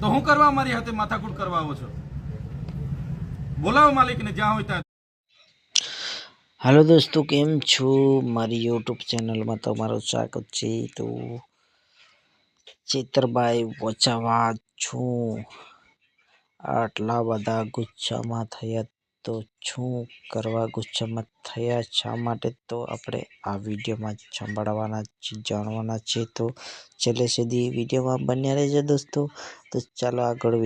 તો હું કરવા મારી હાથે માથાકૂટ કરવા આવો છો? બોલાવો માલિકને, જ્યાં હોય ત્યાં. હાલો દોસ્તો, કેમ છો? મારી યુટ્યુબ ચેનલમાં તમારું સ્વાગત છે. તો ચેતરભાઈ વચાવા છું. આટલા બધા ગુસ્સામાં થયા તો શું કરવા ગુસ્સામાં થયા? શા માટે તો આપણે આ વિડીયોમાં સંભાળવાના છે, જાણવાના છે? તો છેલ્લે સુધી વિડીયોમાં બન્યા રહેજો દોસ્તો. તો ચાલો આગળ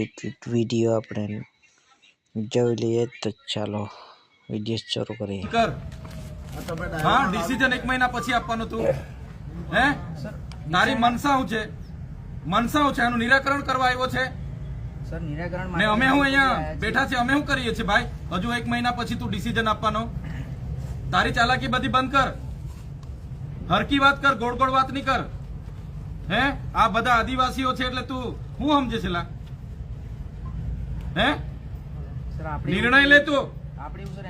વીડિયો આપણે જોઈ લઈએ. તો ચાલો વીડિયો શરૂ કરીએ. હા ડિસિઝન એક મહિના પછી આપવાનું તું. હે? તારી મનસાઓ છે. મનસાઓ છે, એનું નિરાકરણ કરવા આવ્યો છે. સર નિરાકરણ ને અમે હું અહીંયા બેઠા છે અમે શું કરીએ છીએ ભાઈ? હજુ એક મહિના પછી તું ડિસિઝન આપવાનો. તારી ચાલાકી બધી બંધ કર. હરકી વાત કર ગોળ ગોળ વાત નહીં કર. હે? આ બધા આદિવાસીઓ છે એટલે તું હું સમજે છે હે? નિર્ણય લે તું.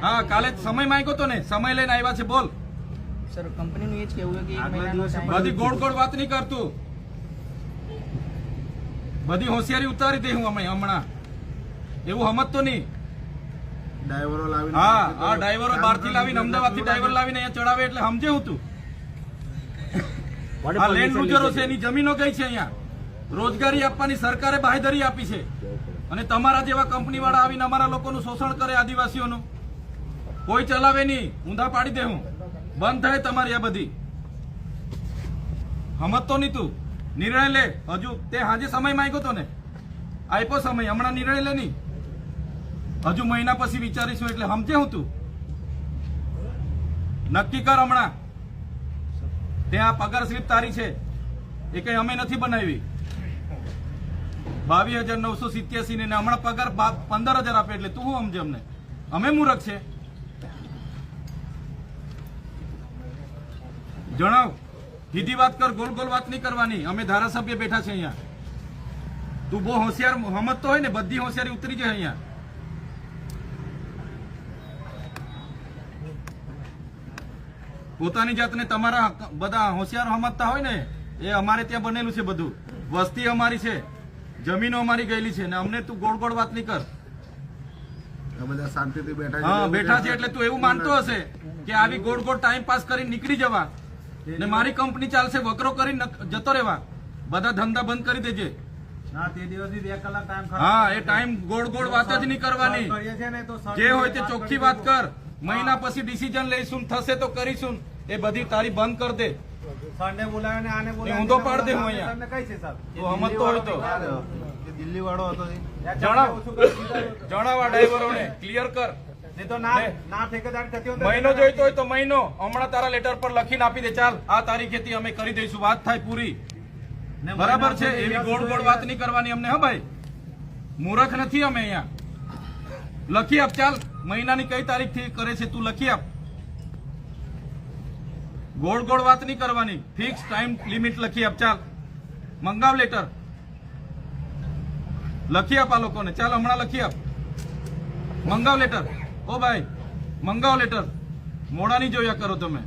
હા કાલે સમય માંગ્યો તો ને. સમય લઈને આવ્યા છે બોલ. સર કંપનીનું એ જ કેવું કે બધી ગોળ ગોળ વાત નહીં કરતું બધી હોશિયારી ઉતારી દઈ હું અમે હમણાં. એવું સમજતો નહીં. ડ્રાઈવરો લાવીને હા હા આ ડ્રાઈવરો બહારથી લાવીને. અમદાવાદથી ડ્રાઈવર લાવીને અહીંયા ચડાવે એટલે સમજે હું તું. આ લેન્ડ લુઝરો છે. એની જમીનો ગઈ છે અહીંયા. રોજગારી આપવાની સરકારે બાહેધરી આપી છે. અને તમારા જેવા કંપની વાળા આવીને અમારા લોકોનું શોષણ કરે આદિવાસીઓનું. કોઈ ચલાવે નહીં. ઊંધા પાડી દે હું. બંધ થાય તમારી આ બધી. સમજતો નહીં તું. નિર્ણય લે. હજુ તે હાજે સમય માંગ્યો તો ને. આપ્યો સમય. હમણાં નિર્ણય લે નહીં. હજુ મહિના પછી વિચારીશું એટલે સમજે હું તું. નક્કી કર હમણાં. ત્યાં પગાર સ્લીપ તારી છે. એ કઈ અમે નથી બનાવી. બાવીસ હજાર નવસો સિત્યાસી ને હમણાં પગાર પંદર હજાર આપે એટલે તું શું સમજે અમને? અમે મૂરખ છે. જણાવ. સીધી વાત કર ગોલ ગોલ વાત નહીં કરવાની. અમે ધારાસભ્ય બેઠા છે અહીંયા. તું બહુ હોશિયાર સમજતો હોય ને બધી હોશિયારી ઉતરી જાય અહીંયા. પોતાની જાતને તમારા બધા હોશિયાર સમજતા હોય ને એ અમારે ત્યાં બનેલું છે બધું. વસ્તી અમારી છે જમીનો અમારી ગયેલી છે ને અમને તું ગોળ ગોળ વાત નહીં કર. બેઠા છે હા બેઠા છે. એટલે તું એવું માનતો હશે કે આવી ગોળ ગોળ ટાઈમ પાસ કરીને નીકળી જવા. ને મારી કંપની ચાલશે વકરો કરી જતો રહેવા. બધા ધંધા બંધ કરી દેજે. હા એ ટાઈમ ગોળ ગોળ વાત જ નહીં કરવાની. કરીએ છે ને તો સર જે હોય તે ચોખ્ખી વાત કર. મહિના પછી ડિસિઝન લઈશું થશે તો કરીશું. એ બધી તારી બંધ કર દે. સરને બોલાવીને આને પાડ દે હું અહીંયા. કઈ છે સાહેબ તું સમજતો હોય તો. દિલ્હી વાળો હતો જણાવ. જણાવા ડ્રાઈવરોને. ક્લિયર કર. મહિનો જોઈતો હોય તો મહિનો. હમણાં તારા લેટર પર લખીને આપી દે. ચાલ આ તારીખેથી અમે કરી દઈશું. વાત થાય પૂરી. બરાબર છે? એવી ગોળ ગોળ વાત નહીં કરવાની અમને હા ભાઈ? મૂરખ નથી અમે અહીંયા. લખી આપ ચાલ. મહિનાની કઈ તારીખથી કરે છે તું લખી આપ. ગોળ ગોળ વાત નહીં કરવાની. ફિક્સ ટાઈમ લિમિટ લખી આપ ચાલ. મંગાવ લેટર લખી આપ આ લોકોને. ચાલ હમણાં લખી આપ. મંગાવ લેટર ઓ ભાઈ મંગાવો લેટર મોડા નહીં જોયા કરો તમે.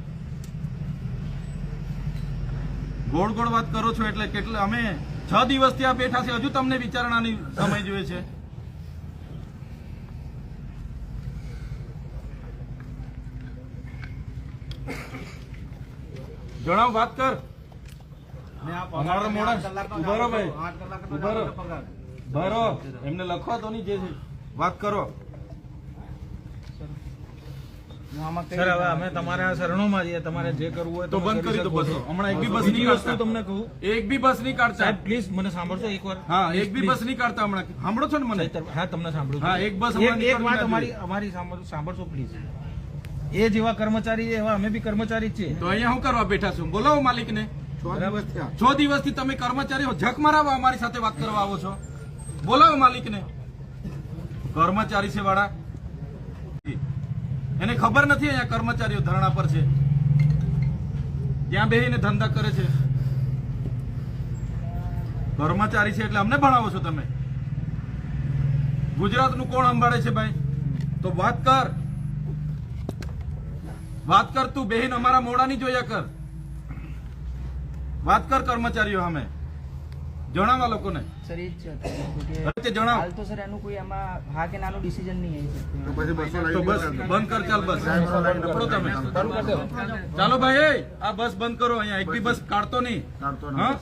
ગોળ ગોળ વાત કરો છો એટલે કેટલા અમે છ દિવસ ત્યાં બેઠા છે. હજુ તમને વિચારણાની સમય જોઈએ છે. જણાવ વાત કર. આ અમારો મોડા કલાકનો ભાઈ. આઠ કલાકનો ઊભા રહો. પગાર. ભરો એમને લખવા તો નહીં જે વાત કરો. સર હવે અમે તમારા શરણોમાં છીએ તમારે જે કરવું હોય તો બંધ કરી દો બસો હમણાં એક બી બસ નહીં વસ્તુ તમને કહું. એક બી બસ નહીં કાઢતા. સાહેબ પ્લીઝ મને સાંભળશો એકવાર. હા એક બી બસ નહીં કાઢતા હમણાં. સાંભળો છો ને મને? હા તમને સાંભળું હા, એક બસ એક વાત અમારી અમારી સાંભળશો પ્લીઝ એ જેવા કર્મચારી છે, એવા અમે બી કર્મચારી જ છીએ. તો અહીંયા હું કરવા બેઠા છું? બોલાવો માલિકને. છ દિવસથી તમે કર્મચારીઓ જક મારાવા અમારી સાથે વાત કરવા આવો છો. બોલાવો માલિકને. કર્મચારી છે વાળા. એને ખબર નથી અહીંયા કર્મચારીઓ ધરણા પર છે. ત્યાં બેહીને ધંધા કરે છે. કર્મચારી છે એટલે અમને ભણાવો છો તમે. ગુજરાતનું કોણ સંભાળે છે ભાઈ? તો વાત કર. વાત કર તું બેહીન અમારા મોડા ની જોયા કર. વાત કર કર્મચારીઓ અમે જણાવવા લોકોને. સર એ જ છે. જણાવ. હાલ તો સર એનું કોઈ આમાં હા કે નાનું ડિસિઝન નહીં આવી તો પછી બસો તો બસ બંધ કર ચાલ બસ. પકડો તમે. ચાલો ભાઈ આ બસ બંધ કરો અહીંયા. એક બી બસ કાઢતો નહીં. કાઢતો નહીં. હા?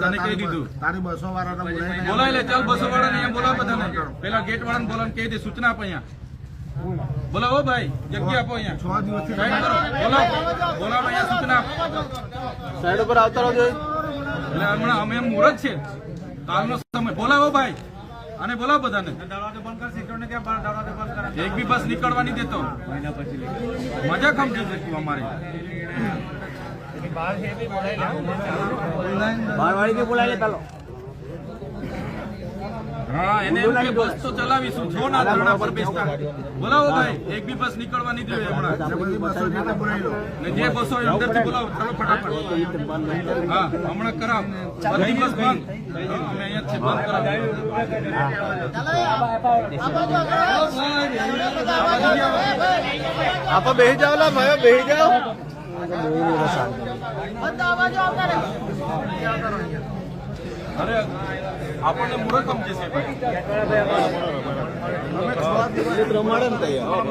તને કહી દીધું. તારી બસો વાળાને બોલાવીને લે ચાલ બસો વાળાને અહીંયા બોલાવ બધાને. પેલા ગેટ વાળાને બોલાવીને કહી દે સૂચના આપો અહીંયા. બોલાવો ભાઈ જગ્યા આપો અહીંયા. છ દિવસથી બોલાવો. બોલાવો અહીંયા સૂચના સાઈડ ઉપર આવતા રહો એટલે હમણાં અમે એમ મુહૂર્ત છે. કાલનો સમય. બોલાવો ભાઈ. અને બોલાવો બધાને. દરવાજો બંધ કર સિક્યોરિટી ક્યાં બહાર દરવાજો બંધ કર? એક બી બસ નીકળવા નહીં દેતો મજા સમજી અમારે. અમારી બારવાળી બોલાવી લે પેલો. હા એને એમ કે બસ તો ચલાવીશું. છો ના ધરણા પર બેસતા બોલાવો ભાઈ એક બી બસ નીકળવા નહીં દેવી હમણાં. બસો જે બસો હોય અંદરથી બોલાવો ચાલો ફટાફટ. હા હમણાં કરાવ. બધી બસ બંધ. હા, અમે અહીંયા છે બંધ કરાવ. આપો બેહી જાઓ લા ભાઈઓ બેહી જાઓ. અરે આપણને મુહૂર્ત સમજે છે ભાઈ. પ્રમાણે ને તૈયાર.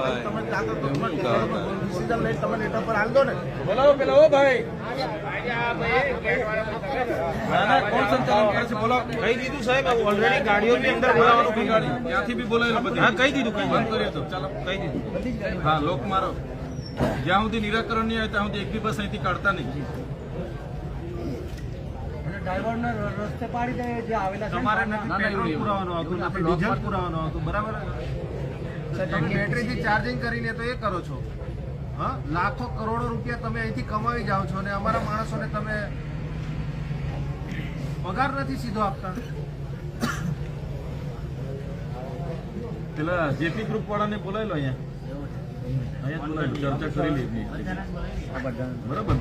બોલાવો પેલા ઓ ભાઈ. ના, ના, કોણ સંચાલન કરે છે બોલાવો. કહી દીધું સાહેબ ઓલરેડી ગાડીઓ અંદર ગાડી ત્યાંથી બી બોલાવેલું બધી. હા કહી દીધું કહી બંધ કરીએ તો. ચાલો કહી દીધું. હા લોક મારો. જ્યાં સુધી નિરાકરણ નહીં આવે ત્યાં સુધી એક બી બસ અહીંથી કાઢતા નહીં. ડ્રાઈવરને રસ્તે પાડી દે જે આવેલા છે તમારે નથી પેટ્રોલ પુરાવાનું આવતું નથી ડીઝલ પુરાવાનું આવતું બરાબર? તમે બેટરીથી ચાર્જિંગ કરીને તો એ કરો છો. હા? લાખો કરોડો રૂપિયા તમે અહીંથી કમાવી જાઓ છો અને અમારા માણસોને તમે પગાર નથી સીધો આપતા. પેલા જેપી ગ્રુપ વાળાને બોલાવેલો અહીંયા. ચર્ચા કરી લીધી બરાબર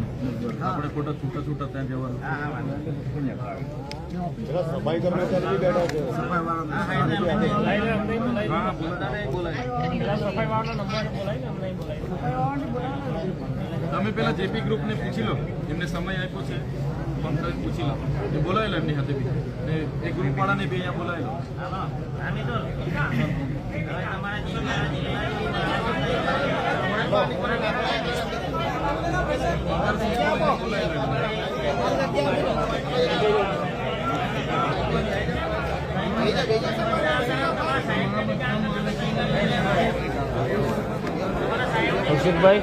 આપણે ખોટા છૂટા છૂટા ત્યાં જવાનું. તમે પેલા જેપી ગ્રુપ ને પૂછી લો. એમને સમય આપ્યો છે. ફોન કરીને પૂછી લો. એ બોલાવેલો એમની સાથે બી. એ ગ્રુપ વાળાને બી અહીંયા બોલાવેલો. કૌશિકભાઈ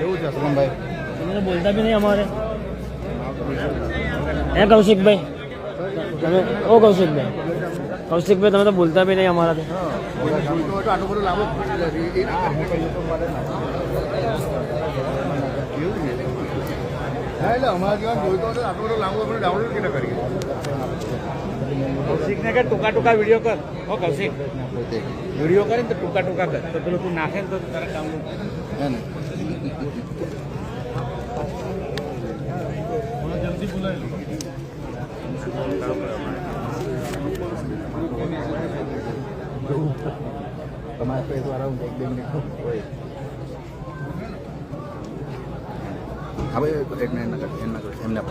એવું છે બોલતા બી નહીં અમારે. હે કૌશિકભાઈ? તમે ઓ કૌશિકભાઈ. કૌશિકભાઈ તમે તો બોલતા બી નહીં અમારાથી આટલું બધું લાંબુ હા એટલે અમારા જેવા જોઈતો હતો આટલું બધું લાંબુ આપણે ડાઉનલોડ કેને કરીએ? કૌશિકને કે ટૂંકા ટૂંકા વીડિયો કર. હો કૌશિક. વીડિયો કરે ને તો ટૂંકા ટૂંકા કર. તો પેલું તું નાખે ને તો તારા કામ જલ્દી તમારે પેજ વાળા એક બે મિનિટ હવે એમના એમના એમના